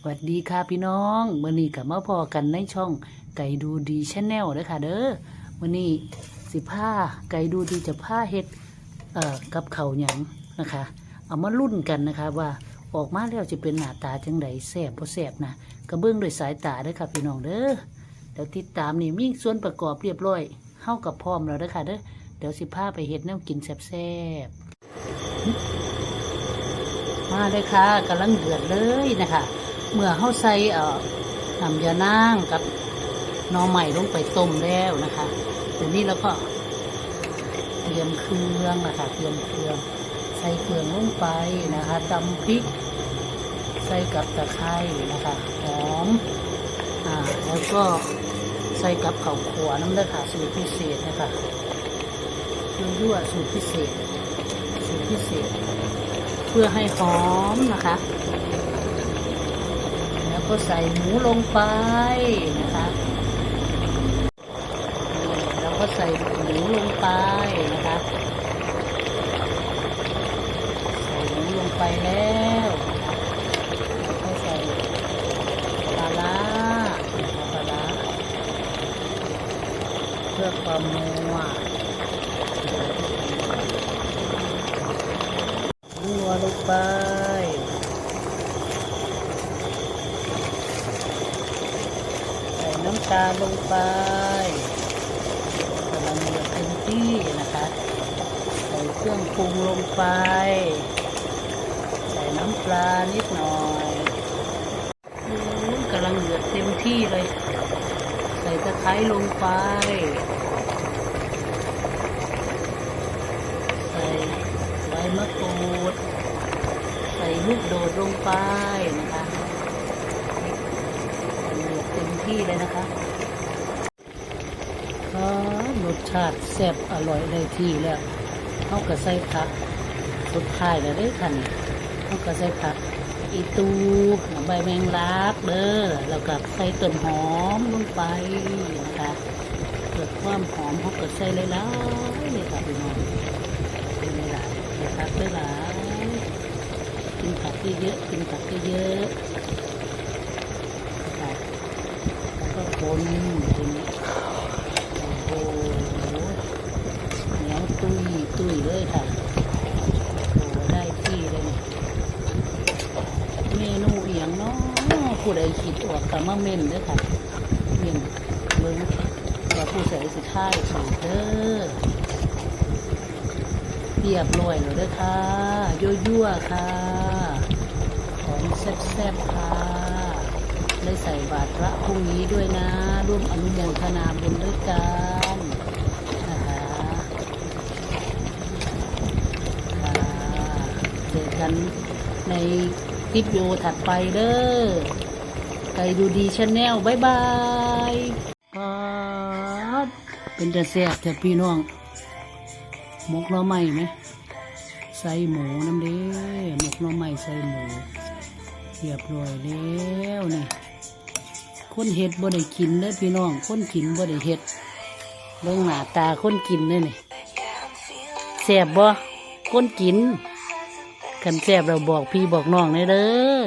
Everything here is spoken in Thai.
สวัสดีค่ะพี่น้องมื่อนี้กับมาพอกันในช่องไก่ดูดีชาแนลเด้อค่ะเด้อมื่อนี้สิผ้าไก่ดูดีจะผ้าเฮ็ดเอ่อกับเขาหยังนะคะ เอามารุ่นกันนะคะว่าออกมาแล้วจะเป็นหน้าตาจังไดแซ่บบ่แซ่บนะกระเบื้องด้วยสายตาเด้อค่ะพี่น้องเด้อเดี๋ยวติดตามนี่มีส่วนประกอบเรียบร้อยเฮากับพร้อมแล้วเด้อค่ะเด้อเดี๋ยวสิผ้าไปเฮ็ดแนวกินแซ่บๆมาเลยค่ะกำลังเดือดเลยนะคะ เมื่อเข้าใส่เอ่อน้ำยานางกับนอใหม่ลงไปต้มแล้วนะคะเดี๋ยวนี้เราก็เตรียมเครื่องนะคะเตรียมเครื่อง ใส่เครื่องลงไปนะคะตำพริก ใส่กับตะไคร้นะคะหอมอ่าแล้วก็ใส่กับข้าวขัวน้ำเลือดค่ะสูตรพิเศษนะคะยั่วสูตรพิเศษ สูตรพิเศษ เพื่อให้หอมนะคะ ก็ใส่หมูลงไปนะคะนี่แล้วก็ใส่หมูลงไปนะคะใส่หมูลงไปแล้วก็ใส่ปลาร้านะคะปลาร้าเพื่อความนัวนัวลงไป ใส่น้ำตาลงไปกำลังเดือดเต็มที่นะคะ ใส่เครื่องปรุงลงไป ใส่น้ำปลานิดหน่อยอืมกำลังเดือดเต็มที่เลย ใส่ตะไคร้ลงไป ใส่ใบมะกรูด ใส่ลูกโดดลงไปนะคะ ที่เลยนะคะรสชาติแซ่บอร่อยได้ที่แล้วเขาก็ใส่ผักสุดท้ายแล้วได้ทันเขาก็ใส่ผักอีตูใบแมงลักเด้อแล้วก็ใส่ต้นหอมลงไปนะคะเกิดความหอมเขาก็ใส่หลายๆเลยค่ะพี่น้องเป็นหลายๆใส่ผักหลายกินผักเยอะๆกินผักเยอะๆค่ะ แล้วก็ คนทีนี้โอ้โหเหนียวตุยตุยเลยค่ะโอ้ได้ที่เลยเนี่ยเมนูเอียงเนาะผู้ใดคิดออกกับมาเม่นเด้อค่ะเม่นเบิ้งว่าผู้ใส่สุดท้ายสูตรเด้อเรียบร้อยแล้วเด้อค่ะยั่วๆค่ะของแซ่บๆค่ะ ได้ใส่บาตรพระพรุ่งนี้ด้วยนะ ร่วมอนุโมทนาบุญด้วยกันนะคะเจอกันในคลิปวิดีโอถัดไปเด้อไก่ดูดีชาแนลบายบายเป็นจะแซ่บแต่พี่น้องหมกน่อไม้ไหมใส่หมูน้ำเด้หมกน่อไม้ใส่หมู เรียบร้อยแล้วนี่คนเห็ดบ่ได้กินเลยพี่น้องคนกินบ่ได้เห็ดเบิ่งหน้าตาคนกินเลยนี่แซ่บบ่คนกินกันแซ่บเราบอกพี่บอกน้องเลยเด้อ